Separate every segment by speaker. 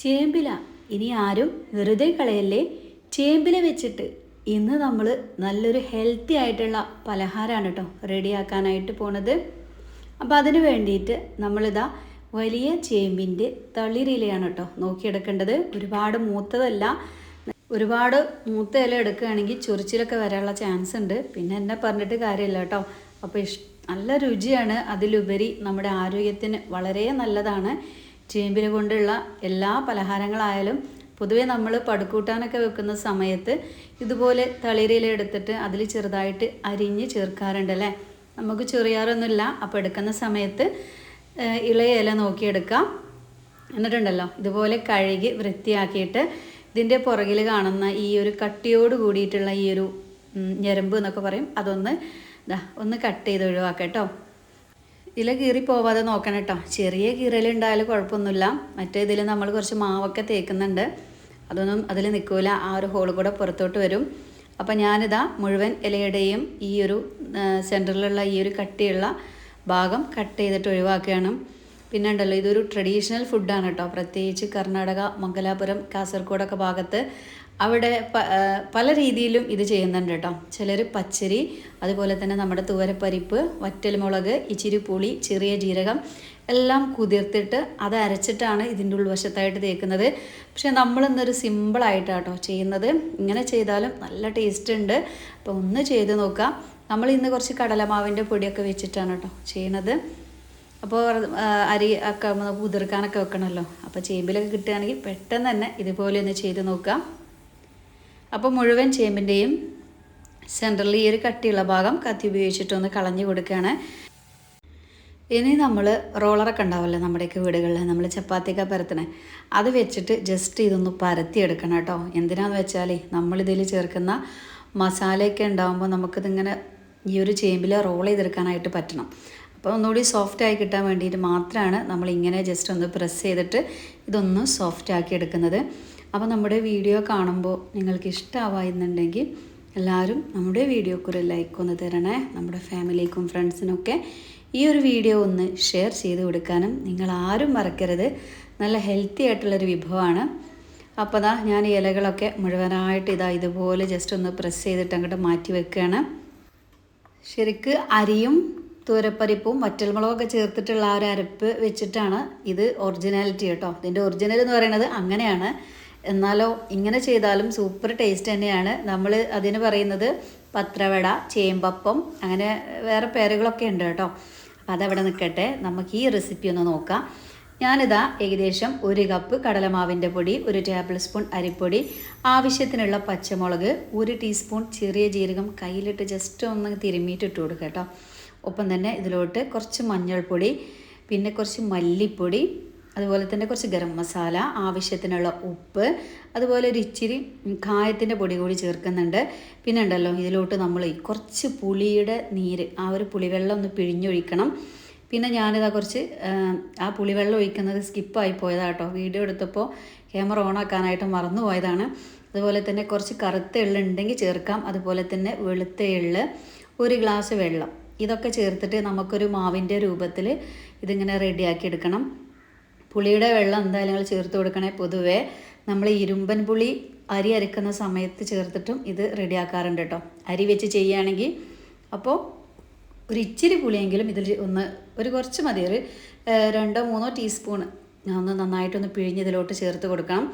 Speaker 1: ചേമ്പില. ഇനി ആരും വെറുതെ കളയല്ലേ? ചേമ്പില വെച്ചിട്ട് ഇന്ന് നമ്മൾ നല്ലൊരു ഹെൽത്തി ആയിട്ടുള്ള പലഹാരമാണ് കേട്ടോ റെഡിയാക്കാനായിട്ട് പോണത്. അപ്പോൾ അതിന് വേണ്ടിയിട്ട് നമ്മളിതാ വലിയ ചേമ്പിന്റെ തളിരിലയാണ് കേട്ടോ നോക്കിയെടുക്കേണ്ടത്. ഒരുപാട് മൂത്തതല്ല. ഒരുപാട് മൂത്ത ഇല എടുക്കുകയാണെങ്കിൽ ചൊറിച്ചിലൊക്കെ വരാനുള്ള ചാൻസ് ഉണ്ട്. പിന്നെ എന്നെ പറഞ്ഞിട്ട് കാര്യമില്ല കേട്ടോ അപ്പോൾ ഇഷ് നല്ല രുചിയാണ്. അതിലുപരി നമ്മുടെ ആരോഗ്യത്തിന് വളരെ നല്ലതാണ്. ചേമ്പില കൊണ്ടുള്ള എല്ലാ പലഹാരങ്ങളായാലും പൊതുവേ നമ്മൾ പടുക്കൂട്ടാനൊക്കെ വെക്കുന്ന സമയത്ത് ഇതുപോലെ തളിരില എടുത്തിട്ട് അതിൽ ചെറുതായിട്ട് അരിഞ്ഞ് ചേർക്കാറുണ്ട് അല്ലേ? നമുക്ക് ചെറിയാറൊന്നുമില്ല. അപ്പോൾ എടുക്കുന്ന സമയത്ത് ഇളയ ഇല നോക്കിയെടുക്കാം. എന്നിട്ടുണ്ടല്ലോ ഇതുപോലെ കഴുകി വൃത്തിയാക്കിയിട്ട് ഇതിന്റെ പുറകിൽ കാണുന്ന ഈ ഒരു കട്ടിയോട് കൂടിയിട്ടുള്ള ഈ ഒരു ഞരമ്പ് എന്നൊക്കെ പറയും. അതൊന്ന് ഒന്ന് കട്ട് ചെയ്ത് ഒഴിവാക്കാം കേട്ടോ. ഇല കീറി പോവാതെ നോക്കണം കേട്ടോ. ചെറിയ കീറലുണ്ടായാലും കുഴപ്പമൊന്നുമില്ല. മറ്റേ ഇതിൽ നമ്മൾ കുറച്ച് മാവൊക്കെ തേക്കുന്നുണ്ട്. അതൊന്നും അതിൽ നിൽക്കില്ല ആ ഒരു ഹോൾ കൂടെ പുറത്തോട്ട് വരും. അപ്പം ഞാനിതാ മുഴുവൻ ഇലയുടെയും ഈ ഒരു സെന്ററിലുള്ള ഈ ഒരു കട്ടിയുള്ള ഭാഗം കട്ട് ചെയ്തിട്ട് ഒഴിവാക്കുകയാണ്. പിന്നെ ഉണ്ടല്ലോ ഇതൊരു ട്രഡീഷണൽ ഫുഡാണ് കേട്ടോ. പ്രത്യേകിച്ച് കർണാടക മംഗലാപുരം കാസർഗോഡൊക്കെ ഭാഗത്ത് അവിടെ പല രീതിയിലും ഇത് ചെയ്യുന്നുണ്ട് കേട്ടോ. ചിലർ പച്ചരി അതുപോലെ തന്നെ നമ്മുടെ തുവരപ്പരിപ്പ് വറ്റൽമുളക് ഇച്ചിരി പുളി ചെറിയ ജീരകം എല്ലാം കുതിർത്തിട്ട് അത് അരച്ചിട്ടാണ് ഇതിന്റെ ഉൾവശത്തായിട്ട് തേക്കുന്നത്. പക്ഷേ നമ്മളിന്നൊരു സിമ്പിളായിട്ടാട്ടോ ചെയ്യുന്നത്. ഇങ്ങനെ ചെയ്താലും നല്ല ടേസ്റ്റ് ഉണ്ട്. അപ്പോൾ ഒന്ന് ചെയ്ത് നോക്കാം. നമ്മൾ ഇന്ന് കുറച്ച് കടലമാവിന്റെ പൊടിയൊക്കെ വെച്ചിട്ടാണ് കേട്ടോ ചെയ്യണത്. അപ്പോൾ അരി ഒക്കെ കുതിർക്കാനൊക്കെ വെക്കണമല്ലോ. അപ്പോൾ ചേമ്പിലൊക്കെ കിട്ടുകയാണെങ്കിൽ പെട്ടെന്ന് തന്നെ ഇതുപോലെ ഒന്ന് ചെയ്ത് നോക്കാം. അപ്പോൾ മുഴുവൻ ചേമ്പിന്റെയും സെന്ററിൽ ഈ ഒരു കട്ടിയുള്ള ഭാഗം കത്തി ഉപയോഗിച്ചിട്ടൊന്ന് കളഞ്ഞു കൊടുക്കുകയാണ്. ഇനി നമ്മൾ റോളറൊക്കെ ഉണ്ടാവില്ലേ നമ്മുടെയൊക്കെ വീടുകളിൽ നമ്മൾ ചപ്പാത്തിയൊക്കെ പരത്തണേ. അത് വെച്ചിട്ട് ജസ്റ്റ് ഇതൊന്ന് പരത്തിയെടുക്കണം കേട്ടോ. എന്തിനാന്ന് വെച്ചാൽ നമ്മളിതിൽ ചേർക്കുന്ന മസാലയൊക്കെ ഉണ്ടാകുമ്പോൾ നമുക്കിതിങ്ങനെ ഈ ഒരു ചേമ്പിൽ റോൾ ചെയ്തെടുക്കാനായിട്ട് പറ്റണം. അപ്പോൾ ഒന്നുകൂടി സോഫ്റ്റ് ആയി കിട്ടാൻ വേണ്ടിയിട്ട് മാത്രമാണ് നമ്മൾ ഇങ്ങനെ ജസ്റ്റ് ഒന്ന് പ്രസ് ചെയ്തിട്ട് ഇതൊന്ന് സോഫ്റ്റ് ആക്കി എടുക്കുന്നത്. അപ്പോൾ നമ്മുടെ വീഡിയോ കാണുമ്പോൾ നിങ്ങൾക്ക് ഇഷ്ടമാവുന്നുണ്ടെങ്കിൽ എല്ലാവരും നമ്മുടെ വീഡിയോക്ക് ഒരു ലൈക്ക് ഒന്ന് തരണേ. നമ്മുടെ ഫാമിലിക്കും ഫ്രണ്ട്സിനൊക്കെ ഈ ഒരു വീഡിയോ ഒന്ന് ഷെയർ ചെയ്ത് കൊടുക്കാനും നിങ്ങൾ ആരും മറക്കരുത്. നല്ല ഹെൽത്തി ആയിട്ടുള്ളൊരു വിഭവമാണ്. അപ്പോൾ ദാ ഞാൻ ഇലകളൊക്കെ മുഴുവനായിട്ട് ഇതാ ഇതുപോലെ ജസ്റ്റ് ഒന്ന് പ്രസ് ചെയ്തിട്ട് അങ്ങോട്ട് മാറ്റി വെക്കുകയാണ്. ശരിക്ക് അരിയും തൂരപ്പരിപ്പും വറ്റൽമുളകൊക്കെ ചേർത്തിട്ടുള്ള ആ ഒരു അരപ്പ് വെച്ചിട്ടാണ് ഇത് ഒറിജിനാലിറ്റി കേട്ടോ. ഇതിന്റെ ഒറിജിനൽ എന്ന് പറയുന്നത് അങ്ങനെയാണ്. എന്നാലോ ഇങ്ങനെ ചെയ്താലും സൂപ്പർ ടേസ്റ്റ് തന്നെയാണ്. നമ്മൾ അതിന് പറയുന്നത് പത്രവട ചേമ്പപ്പം അങ്ങനെ വേറെ പേരുകളൊക്കെ ഉണ്ട് കേട്ടോ. അപ്പോൾ അതവിടെ നിൽക്കട്ടെ. നമുക്ക് ഈ റെസിപ്പി ഒന്ന് നോക്കാം. ഞാനിതാ ഏകദേശം ഒരു കപ്പ് കടലമാവിന്റെ പൊടി ഒരു ടേബിൾ സ്പൂൺ അരിപ്പൊടി ആവശ്യത്തിനുള്ള പച്ചമുളക് ഒരു ടീസ്പൂൺ ചെറിയ ജീരകം കയ്യിലിട്ട് ജസ്റ്റ് ഒന്ന് തിരുമ്മിയിട്ട് ഇട്ട് കൊടുക്കുക കേട്ടോ. ഒപ്പം തന്നെ ഇതിലോട്ട് കുറച്ച് മഞ്ഞൾപ്പൊടി പിന്നെ കുറച്ച് മല്ലിപ്പൊടി അതുപോലെ തന്നെ കുറച്ച് ഗരം മസാല ആവശ്യത്തിനുള്ള ഉപ്പ് അതുപോലെ ഒരു ഇച്ചിരി കായത്തിന്റെ പൊടി കൂടി ചേർക്കുന്നുണ്ട്. പിന്നെ ഉണ്ടല്ലോ ഇതിലോട്ട് നമ്മൾ കുറച്ച് പുളിയുടെ നീര് ആ ഒരു പുളിവെള്ളം ഒന്ന് പിഴിഞ്ഞൊഴിക്കണം. പിന്നെ ഞാനിതാ കുറച്ച് ആ, പുളിവെള്ളം ഒഴിക്കുന്നത് സ്കിപ്പായി പോയതാട്ടോ. വീഡിയോ എടുത്തപ്പോൾ ക്യാമറ ഓൺ ആക്കാനായിട്ട് മറന്നു പോയതാണ്. അതുപോലെ തന്നെ കുറച്ച് കറുത്ത എള്ള് ഉണ്ടെങ്കിൽ ചേർക്കാം. അതുപോലെ തന്നെ വെളുത്ത എള്ള് ഒരു ഗ്ലാസ് വെള്ളം. ഇതൊക്കെ ചേർത്തിട്ട് നമുക്കൊരു മാവിന്റെ രൂപത്തിൽ ഇതിങ്ങനെ റെഡിയാക്കി എടുക്കണം. പുളിയുടെ വെള്ളം എന്തായാലും നിങ്ങൾ ചേർത്ത് കൊടുക്കണേ പൊതുവേ നമ്മൾ ഇരുമ്പൻ പുളി അരി അരക്കുന്ന സമയത്ത് ചേർത്തിട്ടും ഇത് റെഡിയാക്കാറുണ്ട് കേട്ടോ. അരി വെച്ച് ചെയ്യുകയാണെങ്കിൽ അപ്പോൾ ഒരു ഇച്ചിരി പുളിയെങ്കിലും ഇതിൽ ഒന്ന് ഒരു കുറച്ച് മതി. ഒരു രണ്ടോ മൂന്നോ ടീസ്പൂൺ ഒന്ന് നന്നായിട്ടൊന്ന് പിഴിഞ്ഞ് ഇതിലോട്ട് ചേർത്ത് കൊടുക്കണം.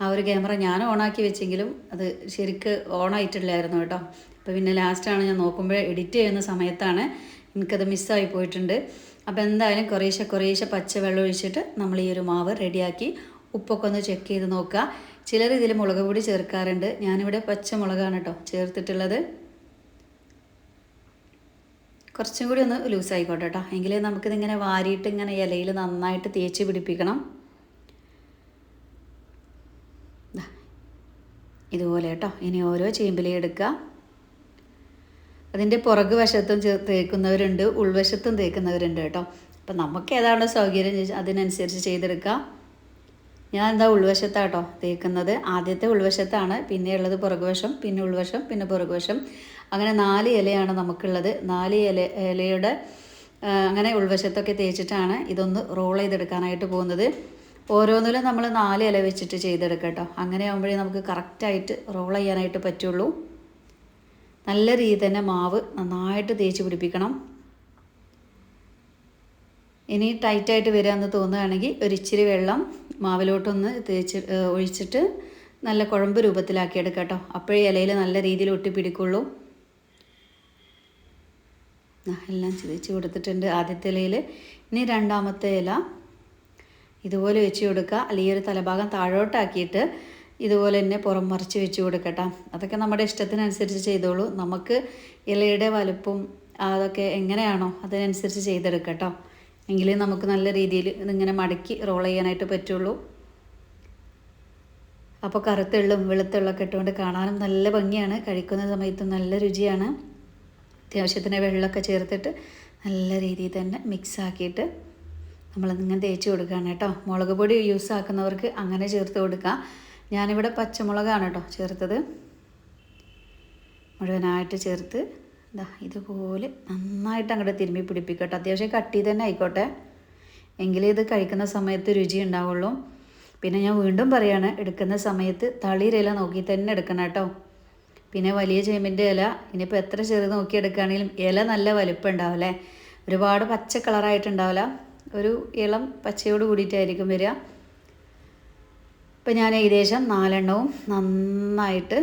Speaker 1: ആ ഒരു ക്യാമറ ഞാൻ ഓണാക്കി വെച്ചെങ്കിലും അത് ശരിക്ക് ഓണായിട്ടില്ലായിരുന്നു കേട്ടോ. അപ്പോൾ പിന്നെ ലാസ്റ്റാണ് ഞാൻ നോക്കുമ്പോൾ എഡിറ്റ് ചെയ്യുന്ന സമയത്താണ് എനിക്കത് മിസ്സായി പോയിട്ടുണ്ട്. അപ്പോൾ എന്തായാലും കുറേശ്ശെ കുറേശ്ശെ പച്ചവെള്ളം ഒഴിച്ചിട്ട് നമ്മൾ ഈ ഒരു മാവ് റെഡിയാക്കി ഉപ്പൊക്കെ ഒന്ന് ചെക്ക് ചെയ്ത് നോക്കുക. ചിലർ ഇതിൽ മുളക് പൊടി ചേർക്കാറുണ്ട്. ഞാനിവിടെ പച്ചമുളകാണ് കേട്ടോ ചേർത്തിട്ടുള്ളത്. കുറച്ചും കൂടി ഒന്ന് ലൂസ് ആയിക്കോട്ടെ കേട്ടോ. എങ്കിലേ നമുക്കിതിങ്ങനെ വാരിയിട്ട് ഇങ്ങനെ ഇലയിൽ നന്നായിട്ട് തേച്ച് പിടിപ്പിക്കണം. ഇതുപോലെ കേട്ടോ. ഇനി ഓരോ ചേമ്പിലേ എടുക്കുക. അതിന്റെ പുറകു വശത്തും തേക്കുന്നവരുണ്ട് ഉൾവശത്തും തേക്കുന്നവരുണ്ട് കേട്ടോ. അപ്പം നമുക്ക് ഏതാണോ സൗകര്യം? അതിനനുസരിച്ച് ചെയ്തെടുക്കാം. ഞാൻ എന്താ ഉൾവശത്താട്ടോ തേക്കുന്നത്? ആദ്യത്തെ ഉൾവശത്താണ് പിന്നെ ഉള്ളത് പുറകുവശം പിന്നെ ഉൾവശം പിന്നെ പുറകുവശം. അങ്ങനെ നാല് ഇലയാണ് നമുക്കുള്ളത്. നാല് ഇല ഇലയുടെ അങ്ങനെ ഉൾവശത്തൊക്കെ തേച്ചിട്ടാണ് ഇതൊന്ന് റോൾ ചെയ്തെടുക്കാനായിട്ട് പോകുന്നത്. ഓരോന്നിലും നമ്മൾ നാല് ഇല വെച്ചിട്ട് ചെയ്തെടുക്കാം കേട്ടോ അങ്ങനെ ആകുമ്പോഴേ നമുക്ക് കറക്റ്റായിട്ട് റോൾ ചെയ്യാനായിട്ട് പറ്റുള്ളൂ. നല്ല രീതിയിൽ തന്നെ മാവ് നന്നായിട്ട് തേച്ച് പിടിപ്പിക്കണം. ഇനി ടൈറ്റായിട്ട് വരാമെന്ന് തോന്നുകയാണെങ്കിൽ ഒരിച്ചിരി വെള്ളം മാവിലോട്ടൊന്ന് തേച്ച് ഒഴിച്ചിട്ട് നല്ല കുഴമ്പ് രൂപത്തിലാക്കി എടുക്കാം കേട്ടോ. അപ്പോഴേ ഇലയിൽ നല്ല രീതിയിൽ ഒട്ടിപ്പിടിക്കുള്ളൂ എല്ലാം ചിതച്ച് കൊടുത്തിട്ടുണ്ട് ആദ്യത്തെ ഇലയിൽ. ഇനി രണ്ടാമത്തെ ഇല ഇതുപോലെ വെച്ച് കൊടുക്കുക. അല്ലെങ്കിൽ ഒരു തലഭാഗം താഴോട്ടാക്കിയിട്ട് ഇതുപോലെ തന്നെ പുറം മറിച്ച് വെച്ച് കൊടുക്കട്ടെ. അതൊക്കെ നമ്മുടെ ഇഷ്ടത്തിനനുസരിച്ച് ചെയ്തോളൂ. നമുക്ക് ഇലയുടെ വലുപ്പം അതൊക്കെ എങ്ങനെയാണോ അതിനനുസരിച്ച് ചെയ്തെടുക്കട്ടോ. എങ്കിലേ നമുക്ക് നല്ല രീതിയിൽ ഇതിങ്ങനെ മടക്കി റോൾ ചെയ്യാനായിട്ട് പറ്റുള്ളൂ. അപ്പോൾ കറുത്തുള്ളും വെളുത്തുള്ളൊക്കെ ഇട്ടുകൊണ്ട് കാണാനും നല്ല ഭംഗിയാണ്. കഴിക്കുന്ന സമയത്ത് നല്ല രുചിയാണ്. അത്യാവശ്യത്തിന് വെള്ളമൊക്കെ ചേർത്തിട്ട് നല്ല രീതിയിൽ തന്നെ മിക്സ് ആക്കിയിട്ട് നമ്മളിങ്ങനെ തേച്ച് കൊടുക്കുകയാണ് കേട്ടോ. മുളക് പൊടി യൂസ് ആക്കുന്നവർക്ക് അങ്ങനെ ചേർത്ത് കൊടുക്കാം. ഞാനിവിടെ പച്ചമുളകാണ് കേട്ടോ ചേർത്തത്. മുഴുവനായിട്ട് ചേർത്ത് ഇതാ ഇതുപോലെ നന്നായിട്ട് അങ്ങോട്ട് തിരുമ്പി പിടിപ്പിക്കട്ടെ. അത്യാവശ്യം കട്ടി തന്നെ ആയിക്കോട്ടെ. എങ്കിലേ ഇത് കഴിക്കുന്ന സമയത്ത് രുചി ഉണ്ടാവുള്ളൂ. പിന്നെ ഞാൻ വീണ്ടും പറയാണ് എടുക്കുന്ന സമയത്ത് തളിരില നോക്കി തന്നെ എടുക്കണം കേട്ടോ. പിന്നെ വലിയ ചേമ്പിന്റെ ഇല ഇനിയിപ്പോൾ എത്ര ചെറുത് നോക്കി എടുക്കുകയാണെങ്കിലും ഇല നല്ല വലിപ്പം ഉണ്ടാവില്ലേ ഒരുപാട് പച്ച കളറായിട്ടുണ്ടാവില്ല? ഒരു ഇളം പച്ചയോട് കൂടിയിട്ടായിരിക്കും വരിക. ഇപ്പം ഞാൻ ഏകദേശം നാലെണ്ണവും നന്നായിട്ട്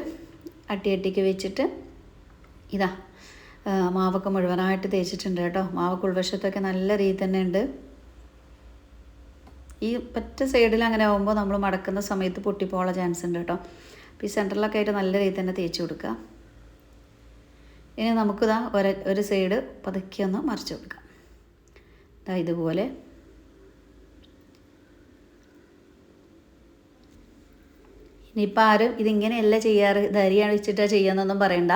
Speaker 1: അട്ടിയട്ടിക്ക് വെച്ചിട്ട് ഇതാ മാവൊക്കെ മുഴുവനായിട്ട് തേച്ചിട്ടുണ്ട് കേട്ടോ. മാവൊക്കെ ഉൾവശത്തൊക്കെ നല്ല രീതി തന്നെ ഉണ്ട്. ഈ പറ്റ സൈഡിൽ അങ്ങനെ ആകുമ്പോൾ നമ്മൾ മടക്കുന്ന സമയത്ത് പൊട്ടിപ്പോള ചാൻസ് ഉണ്ട് കേട്ടോ. അപ്പോൾ ഈ സെന്ററിലൊക്കെ ആയിട്ട് നല്ല രീതി തന്നെ തേച്ച് കൊടുക്കുക. ഇനി നമുക്കിതാ ഒരു ഒരു സൈഡ് പതുക്കി ഒന്ന് മറിച്ച് കൊടുക്കാം. ഇതാ ഇതുപോലെ ഇനിയിപ്പോൾ ആരും ഇതിങ്ങനെയല്ല ചെയ്യാറ് ഇത് അരിയാണ് വെച്ചിട്ടാണ് പറയണ്ട.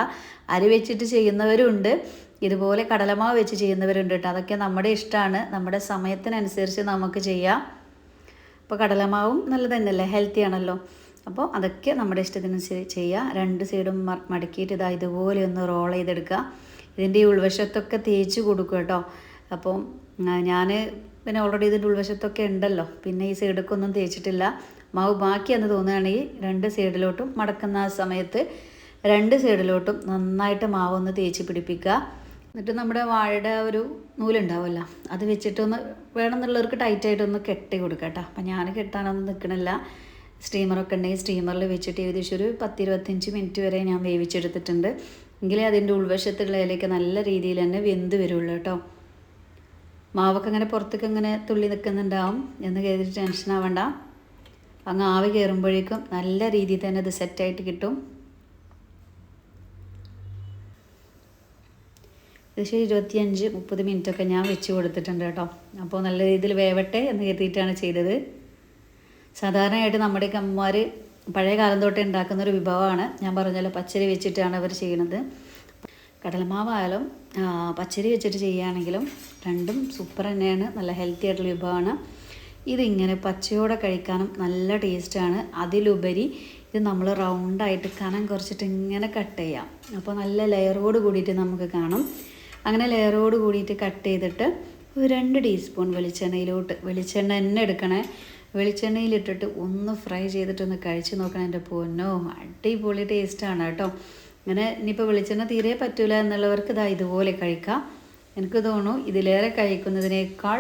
Speaker 1: അരി വെച്ചിട്ട് ചെയ്യുന്നവരുണ്ട്. ഇതുപോലെ കടലമാവ് വെച്ച് ചെയ്യുന്നവരുണ്ട് കേട്ടോ. അതൊക്കെ നമ്മുടെ ഇഷ്ടമാണ്. നമ്മുടെ സമയത്തിനനുസരിച്ച് നമുക്ക് ചെയ്യാം. അപ്പോൾ കടലമാവും നല്ലത് തന്നെയല്ലേ? ഹെൽത്തി ആണല്ലോ. അപ്പോൾ അതൊക്കെ നമ്മുടെ ഇഷ്ടത്തിനനുസരിച്ച് ചെയ്യുക രണ്ട് സൈഡും മടക്കിയിട്ട് ഇതാ ഇതുപോലെ ഒന്ന് റോൾ ചെയ്തെടുക്കുക. ഇതിന്റെ ഉൾവശത്തൊക്കെ തേച്ച് കൊടുക്കുക കേട്ടോ. അപ്പോൾ ഞാൻ പിന്നെ ഓൾറെഡി ഇതിന്റെ ഉൾവശത്തൊക്കെ ഉണ്ടല്ലോ. പിന്നെ ഈ സൈഡൊക്കെ ഒന്നും തേച്ചിട്ടില്ല. മാവ് ബാക്കിയെന്ന് തോന്നുകയാണെങ്കിൽ രണ്ട് സൈഡിലോട്ടും മടക്കുന്ന സമയത്ത് രണ്ട് സൈഡിലോട്ടും നന്നായിട്ട് മാവ് ഒന്ന് തേച്ച് പിടിപ്പിക്കുക. എന്നിട്ട് നമ്മുടെ വാഴയുടെ ഒരു നൂലുണ്ടാവുമല്ലോ അത് വെച്ചിട്ടൊന്ന് വേണമെന്നുള്ളവർക്ക് ടൈറ്റായിട്ടൊന്ന് കെട്ടി കൊടുക്കുക കേട്ടോ. അപ്പം ഞാൻ കെട്ടാനൊന്നും നിൽക്കണില്ല. സ്റ്റീമറൊക്കെ ഉണ്ടെങ്കിൽ സ്റ്റീമറിൽ വെച്ചിട്ട് ഏകദേശം ഒരു പത്ത് ഇരുപത്തഞ്ച് മിനിറ്റ് വരെ ഞാൻ വേവിച്ചെടുത്തിട്ടുണ്ട്. എങ്കിലേ അതിന്റെ ഉൾവശത്തുള്ള ഇലയൊക്കെ നല്ല രീതിയിൽ തന്നെ വെന്ത് വരുള്ളൂ കേട്ടോ. മാവൊക്കെ അങ്ങനെ പുറത്തേക്ക് ഇങ്ങനെ തുള്ളി നിൽക്കുന്നുണ്ടാവും. എന്ന് കരുതി ടെൻഷൻ ആവണ്ട. അങ്ങ് ആവി കയറുമ്പോഴേക്കും നല്ല രീതിയിൽ തന്നെ ഇത് സെറ്റായിട്ട് കിട്ടും. ഏകദേശം ഇരുപത്തിയഞ്ച് മുപ്പത് മിനിറ്റൊക്കെ ഞാൻ വെച്ച് കൊടുത്തിട്ടുണ്ട് കേട്ടോ. അപ്പോൾ നല്ല രീതിയിൽ വേവട്ടെ എന്ന് കരുതിയിട്ടാണ് ചെയ്തത്. സാധാരണയായിട്ട് നമ്മുടെ അമ്മമാർ പഴയ കാലം തൊട്ടേ ഉണ്ടാക്കുന്ന ഒരു വിഭവമാണ്. ഞാൻ പറഞ്ഞല്ലോ പച്ചരി വെച്ചിട്ടാണ് അവർ ചെയ്യുന്നത് കടലമാവായാലും പച്ചരി വെച്ചിട്ട് ചെയ്യുകയാണെങ്കിലും രണ്ടും സൂപ്പർ തന്നെയാണ്. നല്ല ഹെൽത്തി ആയിട്ടുള്ള വിഭവമാണ്. ഇതിങ്ങനെ പച്ചയോടെ കഴിക്കാനും നല്ല ടേസ്റ്റാണ്. അതിലുപരി ഇത് നമ്മൾ റൗണ്ടായിട്ട് കനം കുറച്ചിട്ട് ഇങ്ങനെ കട്ട് ചെയ്യാം. അപ്പോൾ നല്ല ലെയറോട് കൂടിയിട്ട് നമുക്ക് കാണും. അങ്ങനെ ലെയറോട് കൂടിയിട്ട് കട്ട് ചെയ്തിട്ട് ഒരു രണ്ട് ടീസ്പൂൺ വെളിച്ചെണ്ണയിലോട്ട് വെളിച്ചെണ്ണ തന്നെ എടുക്കണേ. വെളിച്ചെണ്ണയിലിട്ടിട്ട് ഒന്ന് ഫ്രൈ ചെയ്തിട്ടൊന്ന് കഴിച്ച് നോക്കണം. എന്റെ പൊന്നോ അടിപൊളി ടേസ്റ്റാണ് കേട്ടോ. അങ്ങനെ ഇനിയിപ്പോൾ വെളിച്ചെണ്ണ തീരെ പറ്റൂല എന്നുള്ളവർക്ക് ഇതാ ഇതുപോലെ കഴിക്കാം. എനിക്ക് തോന്നുന്നു ഇതിലേറെ കഴിക്കുന്നതിനേക്കാൾ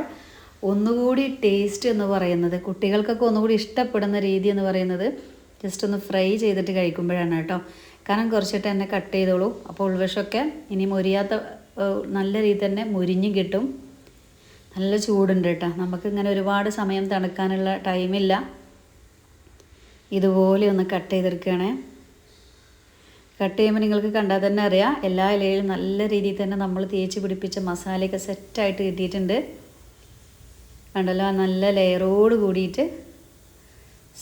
Speaker 1: ഒന്നുകൂടി ടേസ്റ്റ് എന്ന് പറയുന്നത് കുട്ടികൾക്കൊക്കെ ഒന്നുകൂടി ഇഷ്ടപ്പെടുന്ന രീതി എന്ന് പറയുന്നത് ജസ്റ്റ് ഒന്ന് ഫ്രൈ ചെയ്തിട്ട് കഴിക്കുമ്പോഴാണ് കേട്ടോ. കാരണം കുറച്ചിട്ട് തന്നെ കട്ട് ചെയ്തോളൂ. അപ്പോൾ ഉൾവശമൊക്കെ ഇനി മുരിയാത്ത നല്ല രീതി തന്നെ മുരിഞ്ഞും കിട്ടും. നല്ല ചൂടുണ്ട് കേട്ടോ. നമുക്ക് ഇങ്ങനെ ഒരുപാട് സമയം തണുക്കാനുള്ള ടൈമില്ല ഇതുപോലെ ഒന്ന് കട്ട് ചെയ്തെടുക്കുകയാണേ. കട്ട് ചെയ്യുമ്പോൾ നിങ്ങൾക്ക് കണ്ടാൽ തന്നെ അറിയാം. എല്ലാ ഇലയിലും നല്ല രീതിയിൽ തന്നെ നമ്മൾ തേച്ച് പിടിപ്പിച്ച മസാലയൊക്കെ സെറ്റായിട്ട് കിട്ടിയിട്ടുണ്ട്. കണ്ടല്ലോ? നല്ല ലെയറോട് കൂടിയിട്ട്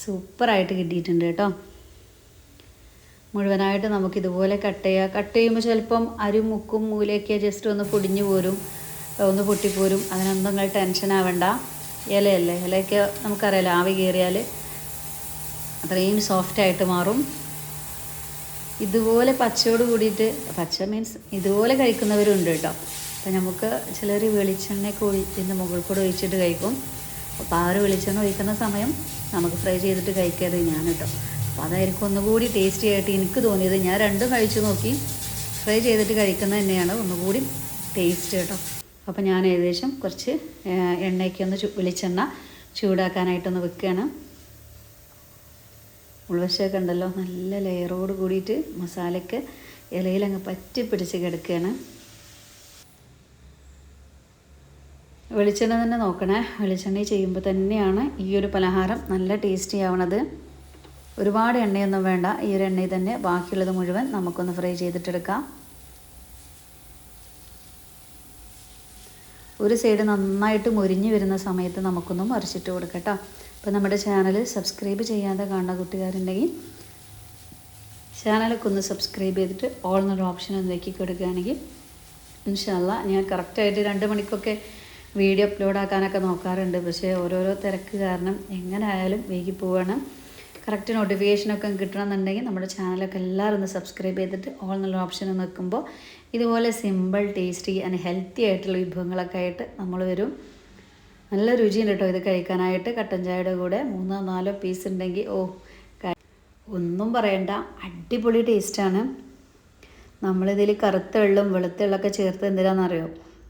Speaker 1: സൂപ്പറായിട്ട് കിട്ടിയിട്ടുണ്ട് കേട്ടോ. മുഴുവനായിട്ട് നമുക്ക് ഇതുപോലെ കട്ട് ചെയ്യുക കട്ട് ചെയ്യുമ്പോൾ ചിലപ്പം അരി മുക്കും മൂലയൊക്കെ ജസ്റ്റ് ഒന്ന് പൊടിഞ്ഞു പോരും ഒന്ന് പൊട്ടിപ്പോരും. അതിനൊന്നും നിങ്ങൾ ടെൻഷൻ ആവണ്ട. ഇലയല്ലേ? ഇലയൊക്കെ നമുക്കറിയാലോ ആവി കയറിയാൽ അത്രയും സോഫ്റ്റായിട്ട് മാറും. ഇതുപോലെ പച്ചയോട് കൂടിയിട്ട് പച്ച മീൻസ് ഇതുപോലെ കഴിക്കുന്നവരുണ്ട് കേട്ടോ. അപ്പം നമുക്ക് ചിലർ വെളിച്ചെണ്ണയൊക്കെ ഒഴിക്കുന്ന മുകളിൽ കൂടെ ഒഴിച്ചിട്ട് കഴിക്കും. അപ്പോൾ ആ ഒരു വെളിച്ചെണ്ണ ഒഴിക്കുന്ന സമയം നമുക്ക് ഫ്രൈ ചെയ്തിട്ട് കഴിക്കാതെ ഞാൻ കേട്ടോ അപ്പോൾ അതായിരിക്കും ഒന്നുകൂടി ടേസ്റ്റി ആയിട്ട് എനിക്ക് തോന്നിയത്. ഞാൻ രണ്ടും കഴിച്ചു നോക്കി. ഫ്രൈ ചെയ്തിട്ട് കഴിക്കുന്നത് തന്നെയാണ് ഒന്നുകൂടി ടേസ്റ്റ് കേട്ടോ അപ്പോൾ ഞാൻ ഏകദേശം കുറച്ച് എണ്ണയ്ക്ക് ഒന്ന് വെളിച്ചെണ്ണ ചൂടാക്കാനായിട്ടൊന്ന് വെക്കുകയാണ് ഉൾവശമൊക്കെ ഉണ്ടല്ലോ. നല്ല ലെയറോട് കൂടിയിട്ട് മസാലയ്ക്ക് ഇലയിലങ്ങ് പറ്റി പിടിച്ച് കിടക്കുകയാണ് വെളിച്ചെണ്ണ തന്നെ നോക്കണേ. വെളിച്ചെണ്ണ ചെയ്യുമ്പോൾ തന്നെയാണ് ഈ ഒരു പലഹാരം നല്ല ടേസ്റ്റി ആവണത്. ഒരുപാട് എണ്ണയൊന്നും വേണ്ട. ഈ ഒരു എണ്ണയിൽ തന്നെ ബാക്കിയുള്ളത് മുഴുവൻ നമുക്കൊന്ന് ഫ്രൈ ചെയ്തിട്ടെടുക്കാം. ഒരു സൈഡ് നന്നായിട്ട് മുരിഞ്ഞു വരുന്ന സമയത്ത് നമുക്കൊന്ന് മറിച്ചിട്ട് കൊടുക്കട്ടോ. അപ്പോൾ നമ്മുടെ ചാനൽ സബ്സ്ക്രൈബ് ചെയ്യാതെ കാണുന്ന കൂട്ടുകാരുണ്ടെങ്കിൽ ചാനലൊക്കെ ഒന്ന് സബ്സ്ക്രൈബ് ചെയ്തിട്ട് ഓൾ എന്നൊരു ഓപ്ഷൻ ഒന്ന് നോക്കി കൊടുക്കുകയാണെങ്കിൽ ഇൻഷാല്ല ഞാൻ കറക്റ്റായിട്ട് രണ്ട് മണിക്കൊക്കെ വീഡിയോ അപ്ലോഡ് ആക്കാനൊക്കെ നോക്കാറുണ്ട്. പക്ഷേ ഓരോരോ തിരക്ക് കാരണം എങ്ങനെ ആയാലും വൈകി പോവാണ്. കറക്റ്റ് നോട്ടിഫിക്കേഷനൊക്കെ കിട്ടണമെന്നുണ്ടെങ്കിൽ നമ്മുടെ ചാനലൊക്കെ എല്ലാവരും ഒന്ന് സബ്സ്ക്രൈബ് ചെയ്തിട്ട് ഓൾ എന്നുള്ള ഓപ്ഷൻ നിൽക്കുമ്പോൾ ഇതുപോലെ സിമ്പിൾ ടേസ്റ്റി ആൻഡ് ഹെൽത്തി ആയിട്ടുള്ള വിഭവങ്ങളൊക്കെ ആയിട്ട് നമ്മൾ വരും. നല്ല രുചിയുണ്ട് കേട്ടോ ഇത് കഴിക്കാനായിട്ട്. കട്ടൻ ചായയുടെ കൂടെ മൂന്നോ നാലോ പീസ് ഉണ്ടെങ്കിൽ ഓ ഒന്നും പറയണ്ട. അടിപൊളി ടേസ്റ്റാണ് നമ്മളിതിൽ കറുത്ത വെള്ളം വെളുത്ത ചേർത്ത് എന്തിനാണെന്നറിയോ?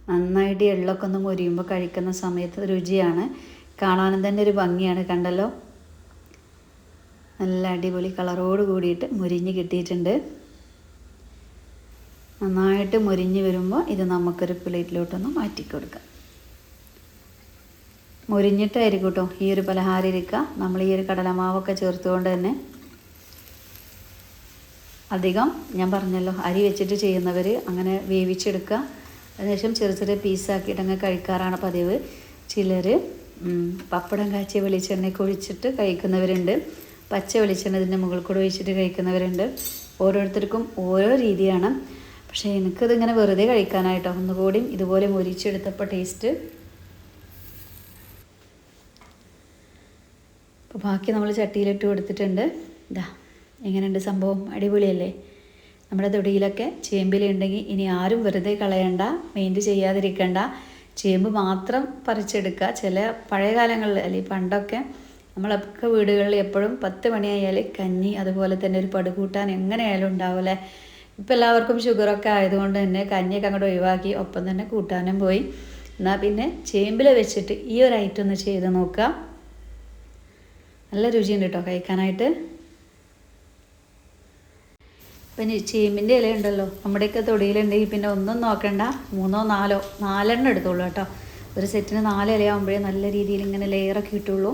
Speaker 1: നന്നായിട്ട് എള്ളൊക്കെ ഒന്ന് മൊരിയുമ്പോൾ കഴിക്കുന്ന സമയത്ത് രുചിയാണ്. കാണാനും തന്നെ ഒരു ഭംഗിയാണ് കണ്ടല്ലോ? നല്ല അടിപൊളി കളറോട് കൂടിയിട്ട് മുരിഞ്ഞ് കിട്ടിയിട്ടുണ്ട്. നന്നായിട്ട് മുരിഞ്ഞ് വരുമ്പോൾ ഇത് നമുക്കൊരു പ്ലേറ്റിലോട്ടൊന്ന് മാറ്റി കൊടുക്കാം മുരിഞ്ഞിട്ടായിരിക്കും കേട്ടോ ഈ ഒരു പലഹാരം ഇരിക്കുക നമ്മൾ ഈ ഒരു കടലമാവൊക്കെ ചേർത്തുകൊണ്ട് തന്നെ അധികം ഞാൻ പറഞ്ഞല്ലോ അരി വെച്ചിട്ട് ചെയ്യുന്നവർ അങ്ങനെ വേവിച്ചെടുക്കുക അതിനുശേഷം ചെറിയ ചെറിയ പീസാക്കിയിട്ട് അങ്ങ് കഴിക്കാറാണ് പതിവ്. ചിലർ പപ്പടം കാച്ചിയ വെളിച്ചെണ്ണയൊക്കെ ഒഴിച്ചിട്ട് കഴിക്കുന്നവരുണ്ട്. പച്ച വെളിച്ചെണ്ണ ഇതിന്റെ മുകളിൽ കൂടെ ഒഴിച്ചിട്ട് കഴിക്കുന്നവരുണ്ട്. ഓരോരുത്തർക്കും ഓരോ രീതിയാണ്. പക്ഷേ എനിക്കത് ഇങ്ങനെ വെറുതെ കഴിക്കാനായിട്ടോ. ഒന്നുകൂടി ഇതുപോലെ മുരിച്ചെടുത്തപ്പോൾ ടേസ്റ്റ് അപ്പോൾ ബാക്കി നമ്മൾ ചട്ടിയിലിട്ട് കൊടുത്തിട്ടുണ്ട്. ഇതാ എങ്ങനെയുണ്ട് സംഭവം? അടിപൊളിയല്ലേ? നമ്മുടെ തൊടിയിലൊക്കെ ചേമ്പിലുണ്ടെങ്കിൽ ഇനി ആരും വെറുതെ കളയണ്ട മെയിന്റ് ചെയ്യാതിരിക്കണ്ട. ചേമ്പ് മാത്രം പറിച്ചെടുക്കുക. ചില പഴയ കാലങ്ങളിൽ അല്ലെങ്കിൽ പണ്ടൊക്കെ നമ്മളൊക്കെ വീടുകളിൽ എപ്പോഴും പത്ത് മണിയായാൽ കഞ്ഞി അതുപോലെ തന്നെ ഒരു പടുകൂട്ടാൻ എങ്ങനെയായാലും ഉണ്ടാവില്ലേ ഇപ്പം എല്ലാവർക്കും ഷുഗറൊക്കെ ആയതുകൊണ്ട് തന്നെ കഞ്ഞിയൊക്കെ അങ്ങോട്ട് ഒഴിവാക്കി ഒപ്പം തന്നെ കൂട്ടാനും പോയി. എന്നാൽ പിന്നെ ചേമ്പിൽ വെച്ചിട്ട് ഈ ഒരു ഐറ്റം ഒന്ന് ചെയ്ത് നോക്കുക. നല്ല രുചിയുണ്ട് കേട്ടോ കഴിക്കാനായിട്ട്. പിന്നെ ചീമിന്റെ ഇല ഉണ്ടല്ലോ നമ്മുടെയൊക്കെ തൊടിയിലുണ്ടെങ്കിൽ പിന്നെ ഒന്നും നോക്കണ്ട. മൂന്നോ നാലോ നാലെണ്ണം എടുത്തോളൂ കേട്ടോ. ഒരു സെറ്റിന് നാല് ഇലയാകുമ്പോഴേ നല്ല രീതിയിൽ ഇങ്ങനെ ലെയറൊക്കെ കിട്ടുള്ളൂ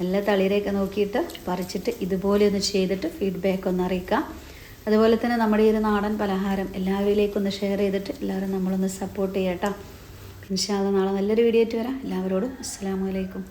Speaker 1: നല്ല തളിരയൊക്കെ നോക്കിയിട്ട് പറിച്ചിട്ട് ഇതുപോലെ ഒന്ന് ചെയ്തിട്ട് ഫീഡ്ബാക്ക് ഒന്ന് അറിയിക്കുക അതുപോലെ തന്നെ നമ്മുടെ ഈ ഒരു നാടൻ പലഹാരം എല്ലാവരിലേക്കൊന്ന് ഷെയർ ചെയ്തിട്ട് എല്ലാവരും നമ്മളൊന്ന് സപ്പോർട്ട് ചെയ്യാം കേട്ടോ. ഇൻഷാല്ല നാളെ നല്ലൊരു വീഡിയോ ആയിട്ട് വരാം. എല്ലാവരോടും അസ്സാം വലൈക്കും